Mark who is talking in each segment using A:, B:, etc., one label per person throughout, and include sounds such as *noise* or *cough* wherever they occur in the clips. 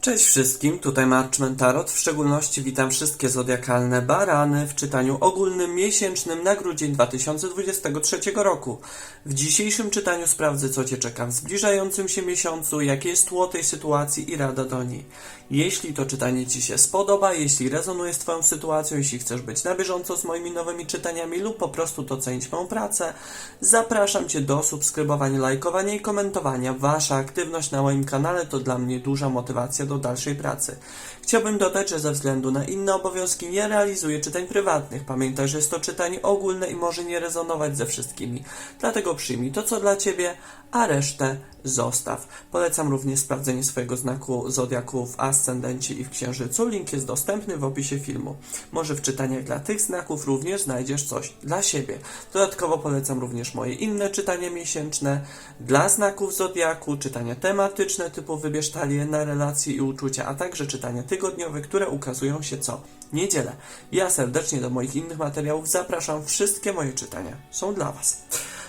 A: Cześć wszystkim, tutaj Marchman Tarot. W szczególności witam wszystkie zodiakalne barany w czytaniu ogólnym miesięcznym na grudzień 2023 roku. W dzisiejszym czytaniu sprawdzę, co Cię czeka w zbliżającym się miesiącu, jakie jest tło tej sytuacji i rada do niej. Jeśli to czytanie Ci się spodoba, jeśli rezonuje z Twoją sytuacją, jeśli chcesz być na bieżąco z moimi nowymi czytaniami lub po prostu docenić moją pracę, zapraszam Cię do subskrybowania, lajkowania i komentowania. Wasza aktywność na moim kanale to dla mnie duża motywacja do dalszej pracy. Chciałbym dodać, że ze względu na inne obowiązki nie realizuję czytań prywatnych. Pamiętaj, że jest to czytanie ogólne i może nie rezonować ze wszystkimi. Dlatego przyjmij to, co dla Ciebie, a resztę zostaw. Polecam również sprawdzenie swojego znaku zodiaku w ascendencie i w księżycu. Link jest dostępny w opisie filmu. Może w czytaniach dla tych znaków również znajdziesz coś dla siebie. Dodatkowo polecam również moje inne czytania miesięczne dla znaków zodiaku, czytania tematyczne typu wybierz talię na relacje i uczucia, a także czytania tygodniowe, które ukazują się co niedzielę. Ja serdecznie do moich innych materiałów zapraszam. Wszystkie moje czytania są dla Was.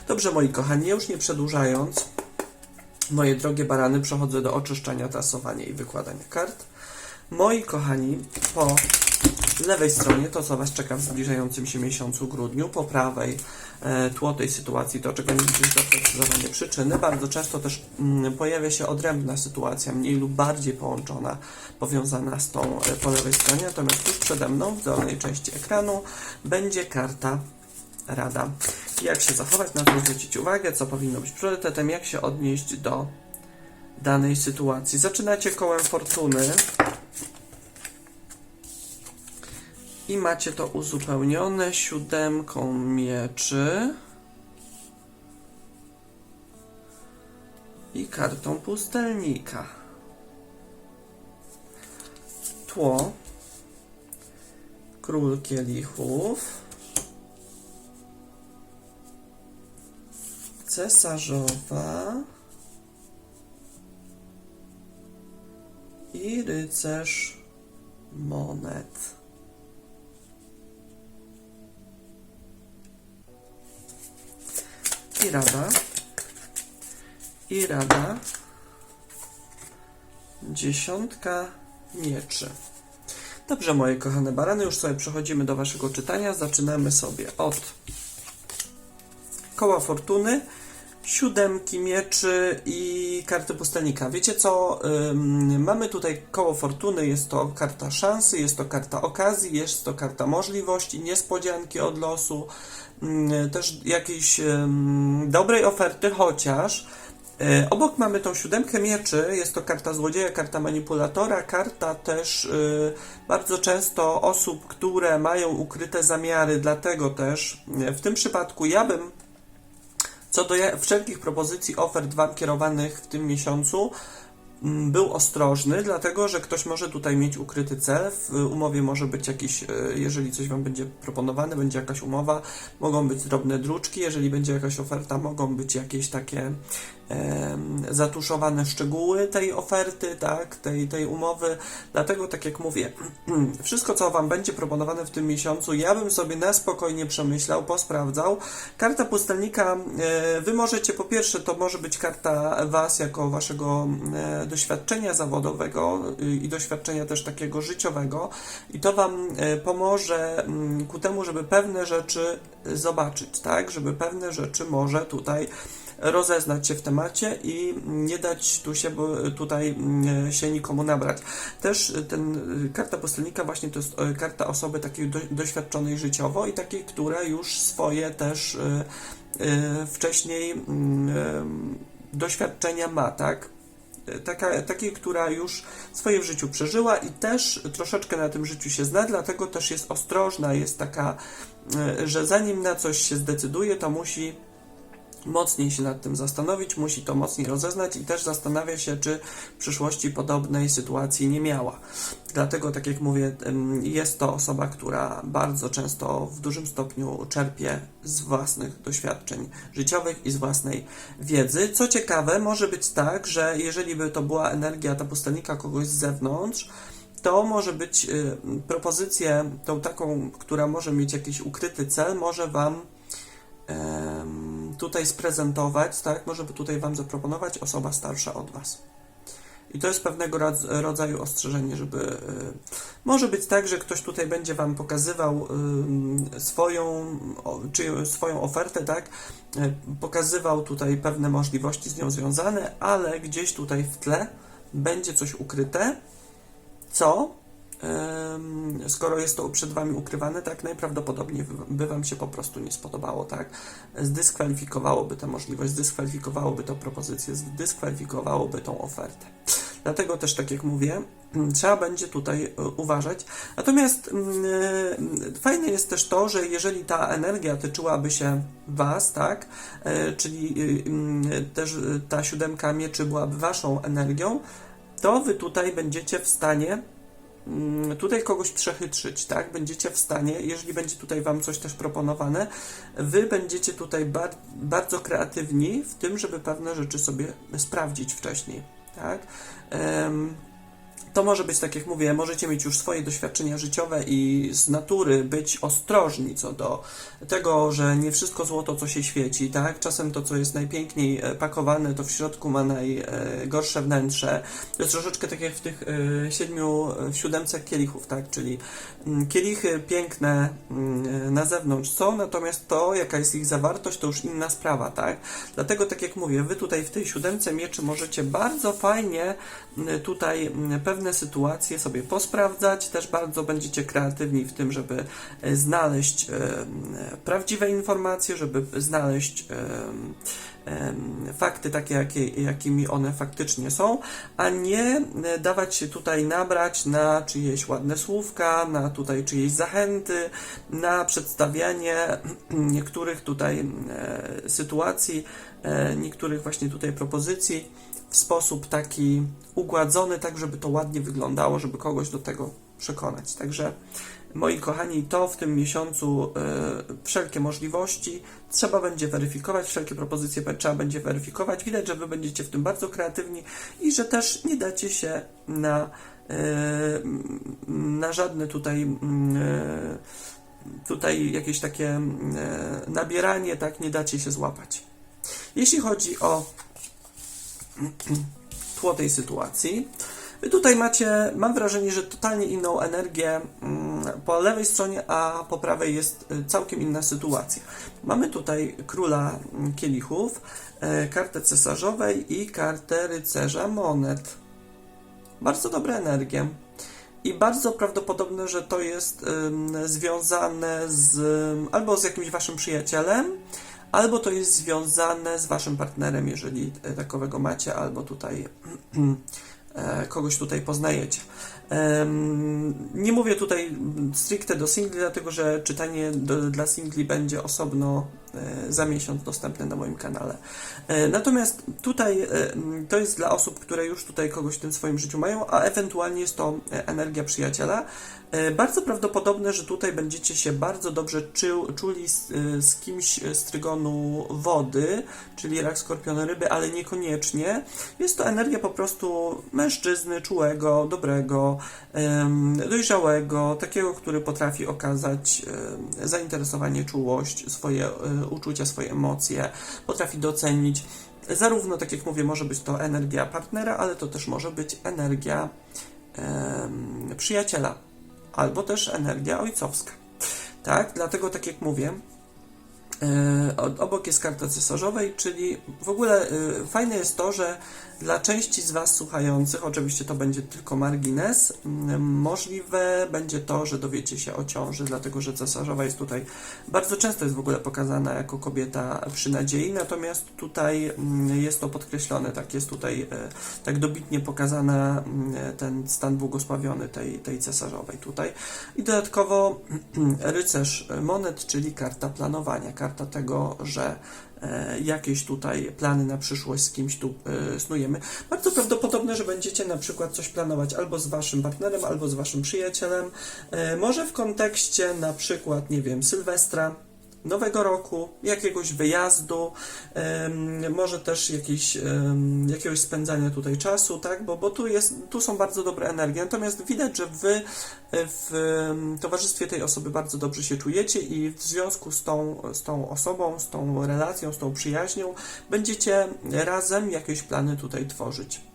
A: Dobrze, moi kochani, już nie przedłużając, moje drogie barany, przechodzę do oczyszczania, tasowania i wykładania kart. Moi kochani, po lewej stronie to, co Was czeka w zbliżającym się miesiącu grudniu, po prawej e, tło tej sytuacji, to czego nie widzisz przyczyny. Bardzo często też mm, pojawia się odrębna sytuacja, mniej lub bardziej połączona, powiązana z tą e, po lewej stronie, natomiast tuż przede mną, w dolnej części ekranu, będzie karta rada. Jak się zachować, na to zwrócić uwagę, co powinno być priorytetem, jak się odnieść do danej sytuacji. Zaczynacie kołem fortuny i macie to uzupełnione siódemką mieczy i kartą pustelnika. Tło król kielichów cesarzowa i rycerz monet. I rada. I rada. Dziesiątka mieczy. Dobrze, moje kochane barany, już sobie przechodzimy do waszego czytania. Zaczynamy sobie od koła fortuny, siódemki mieczy i karty pustelnika. Wiecie co? Mamy tutaj koło fortuny, jest to karta szansy, jest to karta okazji, jest to karta możliwości, niespodzianki od losu, też jakiejś dobrej oferty, chociaż E, Obok mamy tą siódemkę mieczy, jest to karta złodzieja, karta manipulatora, karta też y, bardzo często osób, które mają ukryte zamiary, dlatego też y, w tym przypadku ja bym co do wszelkich propozycji ofert Wam kierowanych w tym miesiącu mm, był ostrożny, dlatego że ktoś może tutaj mieć ukryty cel. W umowie może być jakiś, e, jeżeli coś Wam będzie proponowane, będzie jakaś umowa, mogą być drobne druczki, jeżeli będzie jakaś oferta, mogą być jakieś takie zatuszowane szczegóły tej oferty, tak, tej, tej umowy. Dlatego, tak jak mówię, *clears throat* wszystko, co Wam będzie proponowane w tym miesiącu, ja bym sobie na spokojnie przemyślał, posprawdzał. Karta pustelnika, Wy możecie, po pierwsze, to może być karta Was jako Waszego doświadczenia zawodowego y, i doświadczenia też takiego życiowego i to Wam e, pomoże ku temu, żeby pewne rzeczy zobaczyć, tak, żeby pewne rzeczy może tutaj rozeznać się w temacie i nie dać tu się, tutaj mm, się nikomu nabrać. Też ten y, karta pustelnika właśnie to jest karta osoby takiej do, doświadczonej życiowo i takiej, która już swoje też wcześniej mm, doświadczenia ma, tak? Taka, takiej, która już swoje w życiu przeżyła i też troszeczkę na tym życiu się zna, dlatego też jest ostrożna, jest taka, że zanim na coś się zdecyduje, to musi mocniej się nad tym zastanowić, musi to mocniej rozeznać i też zastanawia się, czy w przyszłości podobnej sytuacji nie miała. Dlatego, tak jak mówię, jest to osoba, która bardzo często w dużym stopniu czerpie z własnych doświadczeń życiowych i z własnej wiedzy. Co ciekawe, może być tak, że jeżeli by to była energia ta pustelnika kogoś z zewnątrz, to może być y, propozycję, tą taką, która może mieć jakiś ukryty cel, może Wam tutaj sprezentować, tak? Może by tutaj Wam zaproponować osoba starsza od Was. I to jest pewnego rodz- rodzaju ostrzeżenie, żeby. y, Może być tak, że ktoś tutaj będzie Wam pokazywał ym, swoją, czy swoją ofertę, tak? Y, Pokazywał tutaj pewne możliwości z nią związane, ale gdzieś tutaj w tle będzie coś ukryte, co skoro jest to przed Wami ukrywane, tak najprawdopodobniej by- Wam się po prostu nie spodobało, tak? Zdyskwalifikowałoby tę możliwość, zdyskwalifikowałoby tę propozycję, zdyskwalifikowałoby tą ofertę. Dlatego też, tak jak mówię, *clears throat* trzeba będzie tutaj y, uważać. Natomiast mm, y, fajne jest też to, że jeżeli ta energia tyczyłaby się Was, tak, y, czyli mm, też ta siódemka mieczy byłaby Waszą energią, to Wy tutaj będziecie w stanie tutaj kogoś przechytrzyć, tak? Będziecie w stanie, jeżeli będzie tutaj Wam coś też proponowane, Wy będziecie tutaj bar- bardzo kreatywni w tym, żeby pewne rzeczy sobie sprawdzić wcześniej, tak? To może być, tak jak mówię, możecie mieć już swoje doświadczenia życiowe i z natury być ostrożni co do tego, że nie wszystko złoto, co się świeci, tak? Czasem to, co jest najpiękniej e, pakowane, to w środku ma najgorsze wnętrze. To jest troszeczkę tak jak w tych e, siedmiu, w siódemce kielichów, tak? Czyli mm, kielichy piękne mm, na zewnątrz są, natomiast to, jaka jest ich zawartość, to już inna sprawa, tak? Dlatego, tak jak mówię, wy tutaj w tej siódemce mieczy możecie bardzo fajnie m, tutaj m, pewne sytuacje sobie posprawdzać, też bardzo będziecie kreatywni w tym, żeby e, znaleźć e, m, prawdziwe informacje, żeby znaleźć fakty takie, jakie, jakimi one faktycznie są, a nie e, dawać się tutaj nabrać na czyjeś ładne słówka, na tutaj czyjeś zachęty, na przedstawianie *clears throat* niektórych tutaj e, sytuacji, e, niektórych właśnie tutaj propozycji w sposób taki ugładzony, tak żeby to ładnie wyglądało, żeby kogoś do tego przekonać. Także moi kochani, to w tym miesiącu e, wszelkie możliwości trzeba będzie weryfikować, wszelkie propozycje trzeba będzie weryfikować. Widać, że wy będziecie w tym bardzo kreatywni i że też nie dacie się na, e, na żadne tutaj e, tutaj jakieś takie e, nabieranie, tak, nie dacie się złapać. Jeśli chodzi o tło tej sytuacji, wy tutaj macie, mam wrażenie, że totalnie inną energię mm, po lewej stronie, a po prawej jest y, całkiem inna sytuacja. Mamy tutaj króla mm, kielichów, e, kartę cesarzowej i kartę rycerza monet. Bardzo dobre energie. I bardzo prawdopodobne, że to jest związane z albo z jakimś waszym przyjacielem, albo to jest związane z waszym partnerem, jeżeli e, takowego macie, albo tutaj *clears throat* e, kogoś tutaj poznajecie. Nie mówię tutaj stricte do singli, dlatego że czytanie do, dla singli będzie osobno za miesiąc dostępne na moim kanale. E, Natomiast tutaj e, to jest dla osób, które już tutaj kogoś w tym swoim życiu mają, a ewentualnie jest to e, energia przyjaciela. E, Bardzo prawdopodobne, że tutaj będziecie się bardzo dobrze czu, czuli z, e, z kimś z trygonu wody, czyli rak, skorpion, ryby, ale niekoniecznie. Jest to energia po prostu mężczyzny, czułego, dobrego, dojrzałego, takiego, który potrafi okazać zainteresowanie, czułość, swoje e, uczucia, swoje emocje, potrafi docenić. Zarówno, tak jak mówię, może być to energia partnera, ale to też może być energia przyjaciela, albo też energia ojcowska. Tak, dlatego, tak jak mówię, e, obok jest karta cesarzowej, czyli w ogóle e, fajne jest to, że dla części z Was słuchających, oczywiście to będzie tylko margines, m, możliwe będzie to, że dowiecie się o ciąży, dlatego że cesarzowa jest tutaj bardzo często jest w ogóle pokazana jako kobieta przy nadziei, natomiast tutaj mm, jest to podkreślone, tak jest tutaj e, tak dobitnie pokazana mm, ten stan błogosławiony tej, tej cesarzowej tutaj. I dodatkowo *clears throat* rycerz monet, czyli karta planowania, karta tego, że jakieś tutaj plany na przyszłość z kimś tu e, snujemy. Bardzo prawdopodobne, że będziecie na przykład coś planować albo z waszym partnerem, albo z waszym przyjacielem. E, może w kontekście na przykład, nie wiem, Sylwestra, Nowego roku, jakiegoś wyjazdu, może też jakiś, jakiegoś spędzania tutaj czasu, tak? Bo, bo tu, jest, tu są bardzo dobre energie. Natomiast widać, że wy w towarzystwie tej osoby bardzo dobrze się czujecie i w związku z tą, z tą osobą, z tą relacją, z tą przyjaźnią będziecie razem jakieś plany tutaj tworzyć.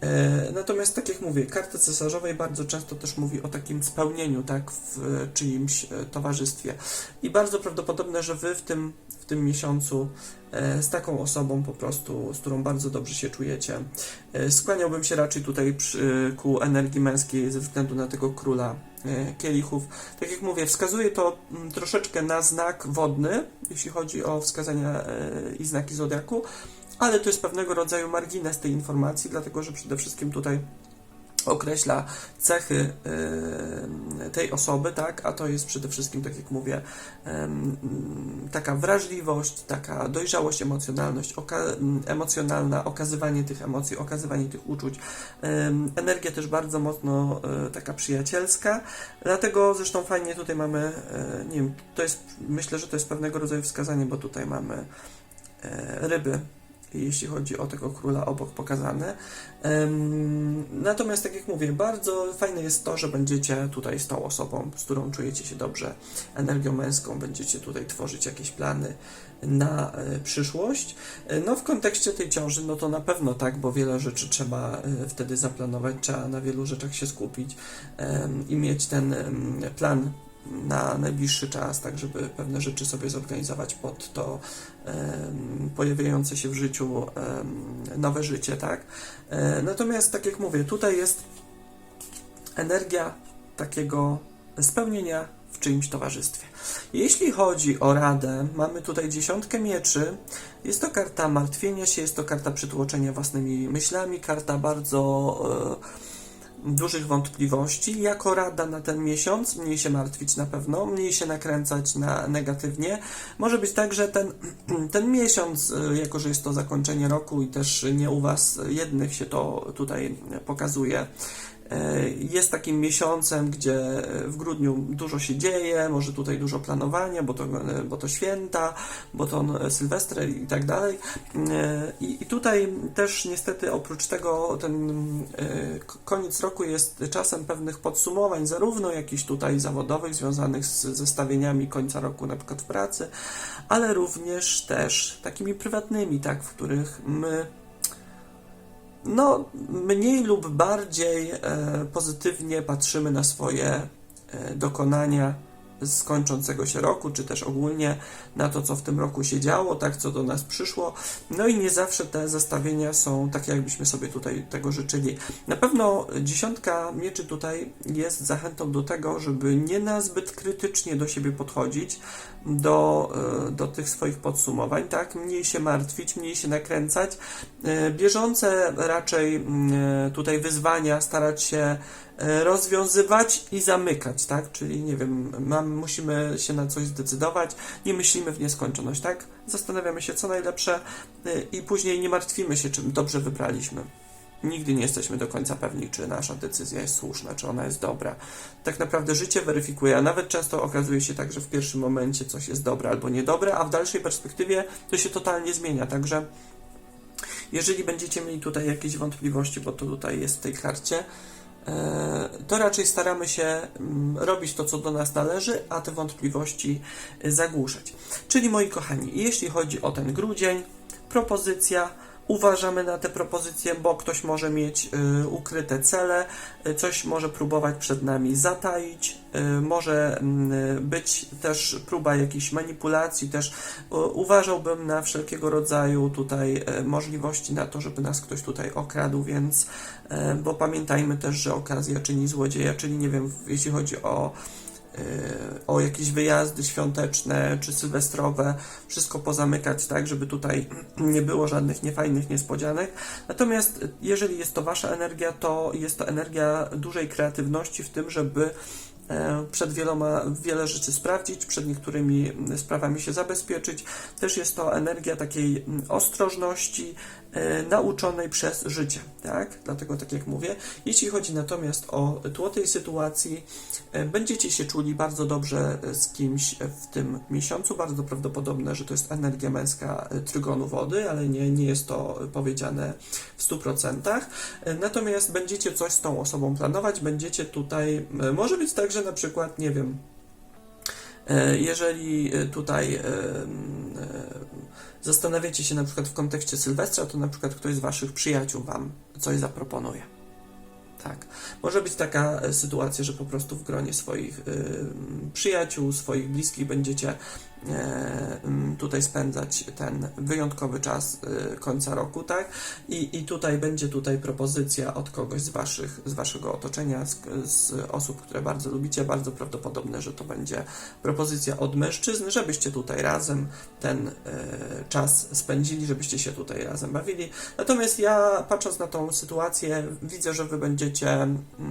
A: E, Natomiast tak jak mówię, karta cesarzowej bardzo często też mówi o takim spełnieniu, tak, w e, czyimś e, towarzystwie. I bardzo prawdopodobne, że wy w tym, w tym miesiącu z taką osobą po prostu, z którą bardzo dobrze się czujecie. Skłaniałbym się raczej tutaj przy, ku energii męskiej ze względu na tego króla kielichów. Tak jak mówię, wskazuje to mm, troszeczkę na znak wodny, jeśli chodzi o wskazania i znaki zodiaku, ale to jest pewnego rodzaju margines tej informacji, dlatego że przede wszystkim tutaj określa cechy tej osoby, tak, a to jest przede wszystkim, tak jak mówię, taka wrażliwość, taka dojrzałość, emocjonalność, oka- emocjonalna, okazywanie tych emocji, okazywanie tych uczuć, energia też bardzo mocno e, taka przyjacielska, dlatego zresztą fajnie tutaj mamy, e, nie wiem, to jest, myślę, że to jest pewnego rodzaju wskazanie, bo tutaj mamy e, ryby, jeśli chodzi o tego króla obok pokazane. Natomiast, tak jak mówię, bardzo fajne jest to, że będziecie tutaj z tą osobą, z którą czujecie się dobrze, energią męską, będziecie tutaj tworzyć jakieś plany na e, przyszłość. E, No, w kontekście tej ciąży, no to na pewno tak, bo wiele rzeczy trzeba e, wtedy zaplanować, trzeba na wielu rzeczach się skupić i mieć ten plan na najbliższy czas, tak żeby pewne rzeczy sobie zorganizować pod to pojawiające się w życiu nowe życie, tak? E, Natomiast, tak jak mówię, tutaj jest energia takiego spełnienia w czyimś towarzystwie. Jeśli chodzi o radę, mamy tutaj dziesiątkę mieczy. Jest to karta martwienia się, jest to karta przytłoczenia własnymi myślami, karta bardzo e, dużych wątpliwości. Jako rada na ten miesiąc, mniej się martwić na pewno, mniej się nakręcać na negatywnie. Może być tak, że ten, *clears throat* ten miesiąc, e, jako że jest to zakończenie roku i też nie u Was jednych się to tutaj pokazuje, jest takim miesiącem, gdzie w grudniu dużo się dzieje, może tutaj dużo planowania, bo to, bo to święta, bo to Sylwester i tak dalej. E, I, I tutaj też niestety oprócz tego ten e, koniec roku jest czasem pewnych podsumowań, zarówno jakichś tutaj zawodowych, związanych z zestawieniami końca roku, na przykład w pracy, ale również też takimi prywatnymi, tak, w których my no, mniej lub bardziej e, pozytywnie patrzymy na swoje e, dokonania z kończącego się roku, czy też ogólnie na to, co w tym roku się działo, tak, co do nas przyszło. No i nie zawsze te zestawienia są takie, jakbyśmy sobie tutaj tego życzyli. Na pewno dziesiątka mieczy tutaj jest zachętą do tego, żeby nie nazbyt krytycznie do siebie podchodzić, do, e, do tych swoich podsumowań, tak, mniej się martwić, mniej się nakręcać, E, bieżące raczej mm, e, tutaj wyzwania starać się rozwiązywać i zamykać, tak? Czyli nie wiem, mam, musimy się na coś zdecydować, nie myślimy w nieskończoność, tak? Zastanawiamy się, co najlepsze e, i później nie martwimy się, czym dobrze wybraliśmy. Nigdy nie jesteśmy do końca pewni, czy nasza decyzja jest słuszna, czy ona jest dobra. Tak naprawdę życie weryfikuje, a nawet często okazuje się tak, że w pierwszym momencie coś jest dobre albo niedobre, a w dalszej perspektywie to się totalnie zmienia. Także jeżeli będziecie mieli tutaj jakieś wątpliwości, bo to tutaj jest w tej karcie, e, to raczej staramy się mm, robić to, co do nas należy, a te wątpliwości e, zagłuszać. Czyli moi kochani, jeśli chodzi o ten grudzień, propozycja. Uważamy na te propozycje, bo ktoś może mieć y, ukryte cele, y, coś może próbować przed nami zataić, y, może mm, być też próba jakichś manipulacji, też uważałbym na wszelkiego rodzaju tutaj możliwości na to, żeby nas ktoś tutaj okradł, więc bo pamiętajmy też, że okazja czyni złodzieja, czyli nie wiem, jeśli chodzi o o jakieś wyjazdy świąteczne czy sylwestrowe, wszystko pozamykać tak, żeby tutaj *clears throat* nie było żadnych niefajnych niespodzianek. Natomiast jeżeli jest to Wasza energia, to jest to energia dużej kreatywności w tym, żeby e, przed wieloma wiele rzeczy sprawdzić, przed niektórymi sprawami się zabezpieczyć. Też jest to energia takiej mm, ostrożności, e, nauczonej przez życie, tak? Dlatego tak jak mówię, jeśli chodzi natomiast o tło tej sytuacji, e, będziecie się czuli bardzo dobrze z kimś w tym miesiącu. Bardzo prawdopodobne, że to jest energia męska e, trygonu wody, ale nie, nie jest to powiedziane w 100%. E, Natomiast będziecie coś z tą osobą planować, będziecie tutaj, e, może być tak, że na przykład, nie wiem, e, jeżeli e, tutaj e, e, zastanawiacie się na przykład w kontekście Sylwestra, to na przykład ktoś z Waszych przyjaciół Wam coś zaproponuje. Tak. Może być taka e, sytuacja, że po prostu w gronie swoich y, przyjaciół, swoich bliskich będziecie tutaj spędzać ten wyjątkowy czas y, końca roku, tak? I, I tutaj będzie tutaj propozycja od kogoś z, waszych, z waszego otoczenia, z, z osób, które bardzo lubicie. Bardzo prawdopodobne, że to będzie propozycja od mężczyzn, żebyście tutaj razem ten e, czas spędzili, żebyście się tutaj razem bawili. Natomiast ja patrząc na tą sytuację, widzę, że wy będziecie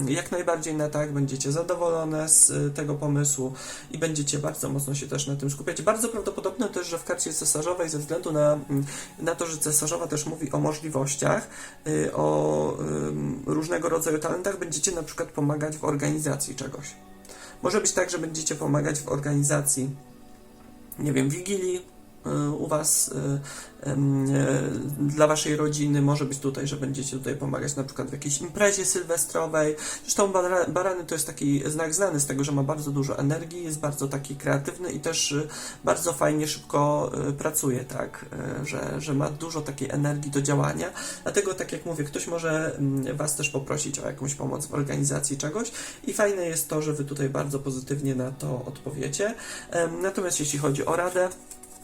A: jak najbardziej na tak, będziecie zadowolone z tego pomysłu i będziecie bardzo mocno się też na tym skupiać. Bardzo prawdopodobne też, że w karcie cesarzowej, ze względu na, mm, na to, że cesarzowa też mówi o możliwościach, y, o różnego rodzaju talentach, będziecie na przykład pomagać w organizacji czegoś. Może być tak, że będziecie pomagać w organizacji, nie wiem, wigilii u Was, y, e, dla Waszej rodziny. Może być tutaj, że będziecie tutaj pomagać na przykład w jakiejś imprezie sylwestrowej. Zresztą bara- barany to jest taki znak znany z tego, że ma bardzo dużo energii, jest bardzo taki kreatywny i też y, bardzo fajnie, szybko y, pracuje, tak, y, że, że ma dużo takiej energii do działania. Dlatego, tak jak mówię, ktoś może mm, Was też poprosić o jakąś pomoc w organizacji czegoś i fajne jest to, że Wy tutaj bardzo pozytywnie na to odpowiecie. Natomiast jeśli chodzi o radę,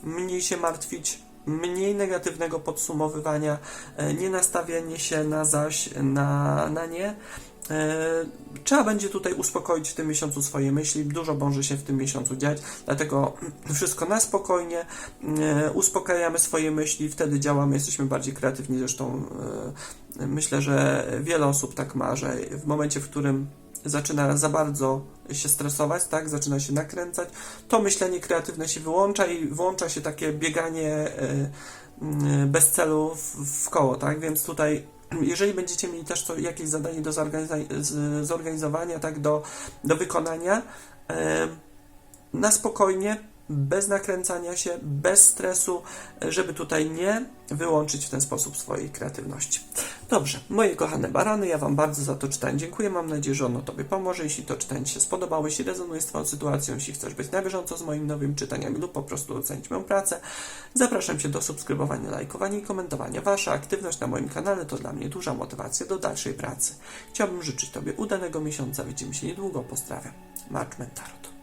A: mniej się martwić, mniej negatywnego podsumowywania, e, nie nastawianie się na zaś, na, na nie. E, Trzeba będzie tutaj uspokoić w tym miesiącu swoje myśli, dużo może się w tym miesiącu dziać, dlatego wszystko na spokojnie, e, uspokajamy swoje myśli, wtedy działamy, jesteśmy bardziej kreatywni, zresztą myślę, że wiele osób tak ma, że w momencie, w którym zaczyna za bardzo się stresować, tak, zaczyna się nakręcać, to myślenie kreatywne się wyłącza i włącza się takie bieganie e, mm, bez celu w, koło, tak, więc tutaj *clears throat* jeżeli będziecie mieli też to, jakieś zadanie do zorganizowania, tak, do, do wykonania, e, na spokojnie, bez nakręcania się, bez stresu, żeby tutaj nie wyłączyć w ten sposób swojej kreatywności. Dobrze, moje kochane barany, ja Wam bardzo za to czytanie dziękuję. Mam nadzieję, że ono Tobie pomoże. Jeśli to czytanie się spodobało, jeśli rezonuje z Twoją sytuacją, jeśli chcesz być na bieżąco z moimi nowymi czytaniami lub po prostu ocenić moją pracę, zapraszam Cię do subskrybowania, lajkowania i komentowania. Wasza aktywność na moim kanale to dla mnie duża motywacja do dalszej pracy. Chciałbym życzyć Tobie udanego miesiąca. Widzimy się niedługo. Pozdrawiam. Mark Mentarot.